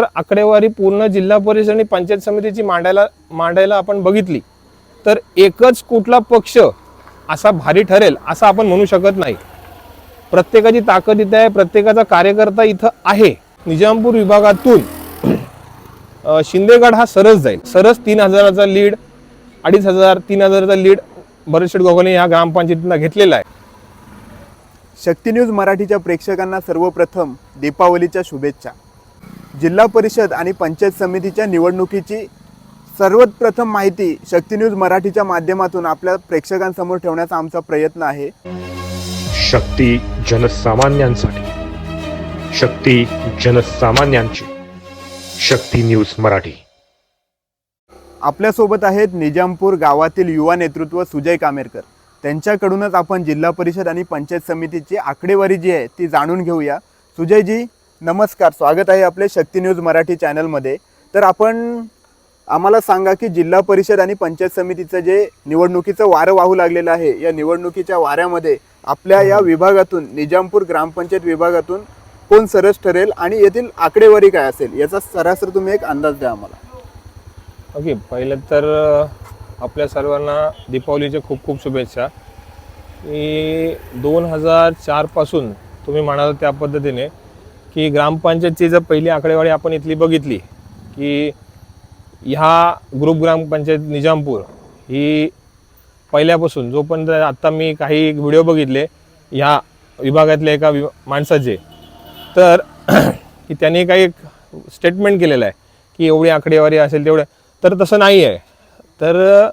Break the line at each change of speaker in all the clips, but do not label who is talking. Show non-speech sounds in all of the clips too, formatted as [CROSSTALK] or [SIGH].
तर आकडेवारी पूर्ण जिल्हा परिषद आणि पंचायत समितीची मांडायला मांडायला आपण बघितली तर एकच कुठला पक्ष असा भारी ठरेल असं आपण म्हणू शकत नाही. प्रत्येकाची ताकद इथे आहे प्रत्येकाचा कार्यकर्ता इथं आहे. निजामपूर विभागातून शिंदेगड हा सरस जाईल. सरस तीन हजाराचा लीड अडीच हजार तीन हजाराचा लीड बरेचशे गोगोले ह्या ग्रामपंचायतींना घेतलेला आहे.
शक्ती न्यूज मराठीच्या प्रेक्षकांना सर्वप्रथम दीपावलीच्या शुभेच्छा. जिल्हा परिषद आणि पंचायत समितीच्या निवडणुकीची सर्वात प्रथम माहिती शक्ती न्यूज मराठीच्या माध्यमातून आपल्या प्रेक्षकांसमोर ठेवण्याचा आमचा प्रयत्न आहे.
शक्ती जनसामान्यांसाठी. शक्ती जनसामान्यांची. शक्ती न्यूज मराठी.
आपल्यासोबत आहेत निजामपूर गावातील युवा नेतृत्व सुजय कामेरकर. त्यांच्याकडूनच आपण जिल्हा परिषद आणि पंचायत समितीची आकडेवारी जी आहे ती जाणून घेऊया. सुजयजी नमस्कार स्वागत आहे आपले शक्ती न्यूज मराठी चॅनलमध्ये. तर आपण आम्हाला सांगा की जिल्हा परिषद आणि पंचायत समितीचं जे निवडणुकीचं वारं वाहू लागलेलं आहे या निवडणुकीच्या वाऱ्यामध्ये आपल्या या विभागातून निजामपूर ग्रामपंचायत विभागातून कोण सरस ठरेल आणि येथील आकडेवारी काय असेल याचा सरासर तुम्ही एक अंदाज द्या आम्हाला.
ओके पहिलं तर आपल्या सर्वांना दीपावलीच्या खूप खूप शुभेच्छा. की दोन हजार चारपासून तुम्ही म्हणाल त्या पद्धतीने की ग्रामपंचायतची जर पहिली आकडेवारी आपण इथली बघितली की ह्या ग्रुप ग्रामपंचायत निजामपूर ही पहिल्यापासून जोपर्यंत आत्ता मी काही व्हिडिओ बघितले ह्या विभागातल्या एका वि माणसाचे तर [CLEARS THROAT] की त्यांनी काही स्टेटमेंट केलेलं आहे की एवढी आकडेवारी असेल तेवढं. तर तसं नाही आहे. तर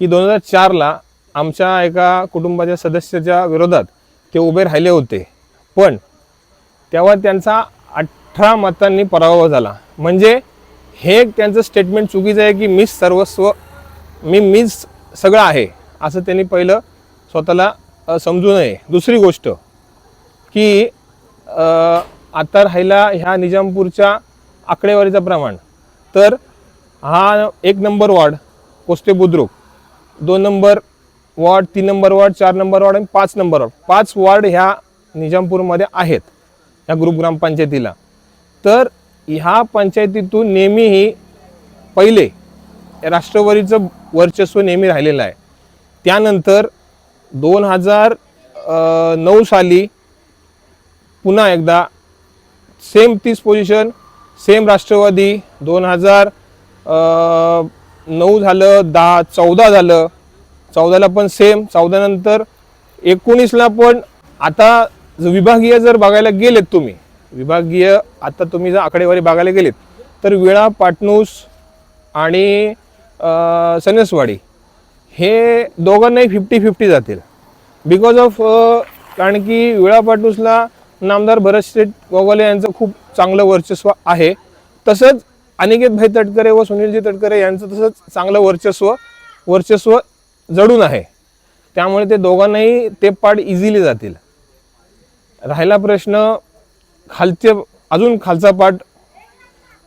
की दोन हजार चारला आमच्या एका कुटुंबाच्या सदस्याच्या विरोधात ते उभे राहिले होते. पण तेव्हा त्यांचा अठरा मतांनी पराभव झाला. म्हणजे हे त्यांचं स्टेटमेंट चुकीचं आहे की मीच सर्वस्व मी मीच सगळं आहे असं त्यांनी पहिलं स्वतःला समजू नये. दुसरी गोष्ट की आता राहिला ह्या निजामपूरच्या आकडेवारीचं प्रमाण. तर हा एक नंबर वॉर्ड कोस्ते बुद्रुक दोन नंबर वॉर्ड तीन नंबर वॉर्ड चार नंबर वॉर्ड आणि पाच नंबर वॉर्ड पाच वॉर्ड ह्या निजामपूरमध्ये आहेत. ह्या ग्रुप ग्रामपंचायतीला. तर ह्या पंचायतीतून नेहमीही पहिले राष्ट्रवादीचं वर्चस्व नेहमी राहिलेलं आहे. त्यानंतर दोन हजार नऊ साली पुन्हा एकदा सेम तीस पोझिशन सेम राष्ट्रवादी दोन हजार नऊ झालं दहा चौदा झालं. चौदाला पण सेम चौदानंतर एकोणीसला पण आता विभागीय जर बघायला गेलेत तुम्ही विभागीय आता तुम्ही जर आकडेवारी बघायला गेलेत तर विळा पाटणूस आणि सनसवाडी हे दोघांनाही फिफ्टी फिफ्टी जातील बिकॉज ऑफ कारण की विळा पाटणूसला नामदार भरत गोगोले यांचं खूप चांगलं वर्चस्व आहे. तसंच अनिकेत भाई तटकरे व सुनीलजी तटकरे यांचं तसंच चांगलं वर्चस्व वर्चस्व जडून आहे. त्यामुळे ते दोघांनाही ते पाठ इझिली जातील. राहिला प्रश्न खालचे अजून खालचा पाठ.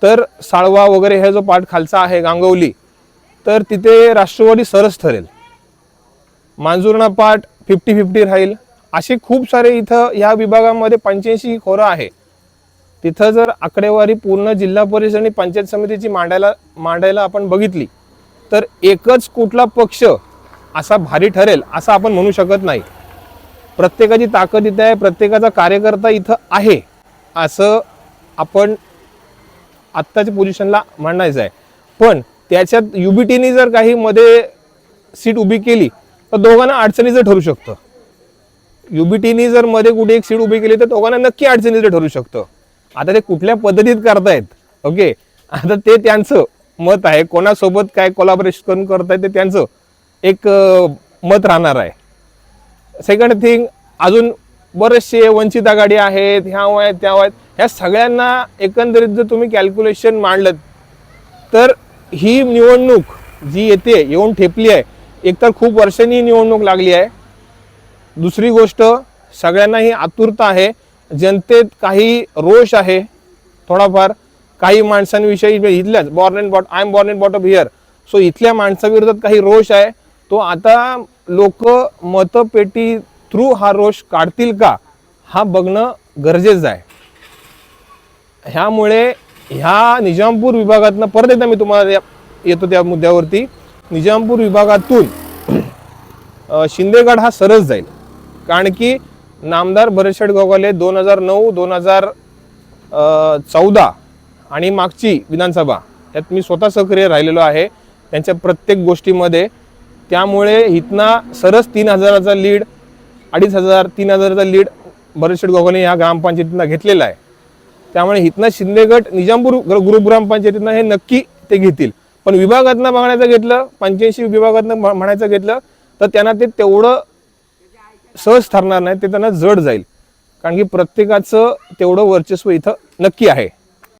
तर साळवा वगैरे हे जो पाठ खालचा आहे गांगवली तर तिथे राष्ट्रवादी सरस ठरेल. मांजुर्णा पाठ फिफ्टी फिफ्टी राहील. असे खूप सारे इथं या विभागामध्ये पंच्याऐंशी खोरं आहे. तिथं जर आकडेवारी पूर्ण जिल्हा परिषद आणि पंचायत समितीची मांडायला मांडायला आपण बघितली तर एकच कुठला पक्ष असा भारी ठरेल असं आपण म्हणू शकत नाही. प्रत्येकाची ताकद इथं आहे प्रत्येकाचा कार्यकर्ता इथं आहे. असं आपण आत्ताच्या पोझिशनला मांडायचं आहे. पण त्याच्यात युबीटीने जर काही मध्ये सीट उभी केली तर दोघांना अडचणीचं ठरू शकतं. युबीटीने जर मध्ये कुठे एक सीट उभी केली तर दोघांना नक्की अडचणीचं ठरू शकतं. आता ते कुठल्या पद्धतीत करतायत? ओके? आता ते त्यांचं मत आहे. कोणासोबत काय कोलाबरेशन करत करतायत ते त्यांचं एक मत राहणार आहे. सेकंड थिंग अजून बरेचसे वंचित आघाडी आहेत ह्या आहेत त्या आहेत ह्या सगळ्यांना एकंदरीत जर तुम्ही कॅल्क्युलेशन मांडलं तर ही निवडणूक जी येते येऊन ठेपली आहे. एकतर खूप वर्षांनी ही निवडणूक लागली आहे. दुसरी गोष्ट सगळ्यांना ही आतुरता आहे. जनतेत काही रोष आहे. थोडाफार काही माणसांविषयी इथल्याच born and bought I am born and bought of here so इथल्या माणसाविरोधात काही रोष आहे. तो आता लोक मतपेटी थ्रू हा रोष काढतील का हा बघणं गरजेचं आहे. ह्यामुळे ह्या निजामपूर विभागातनं परत एकदा मी तुम्हाला या- येतो त्या मुद्द्यावरती. निजामपूर विभागातून शिंदेगड हा सरस जाईल. कारण की नामदार भरतशेठ गोगाले दोन हजार नऊ दोन हजार चौदा आणि मागची विधानसभा यात मी स्वतः सक्रिय राहिलेलो आहे. त्यांच्या प्रत्येक गोष्टीमध्ये त्यामुळे इथना सरस तीन हजाराचा लीड अडीच हजार तीन हजाराचा लीड भरतशेठ गोगोले या ग्रामपंचायतींना घेतलेला आहे. त्यामुळे इथनं शिंदेगड निजामपूर ग्रुप ग्रामपंचायतीनं हे नक्की ते घेतील. पण विभागातनं बघण्याचं घेतलं पंच्याऐंशी विभागातनं म्हणायचं घेतलं तर त्यांना ते तेवढं सहज ठरणार नाही ते त्यांना जड जाईल. कारण की प्रत्येकाचं तेवढं वर्चस्व इथं नक्की आहे.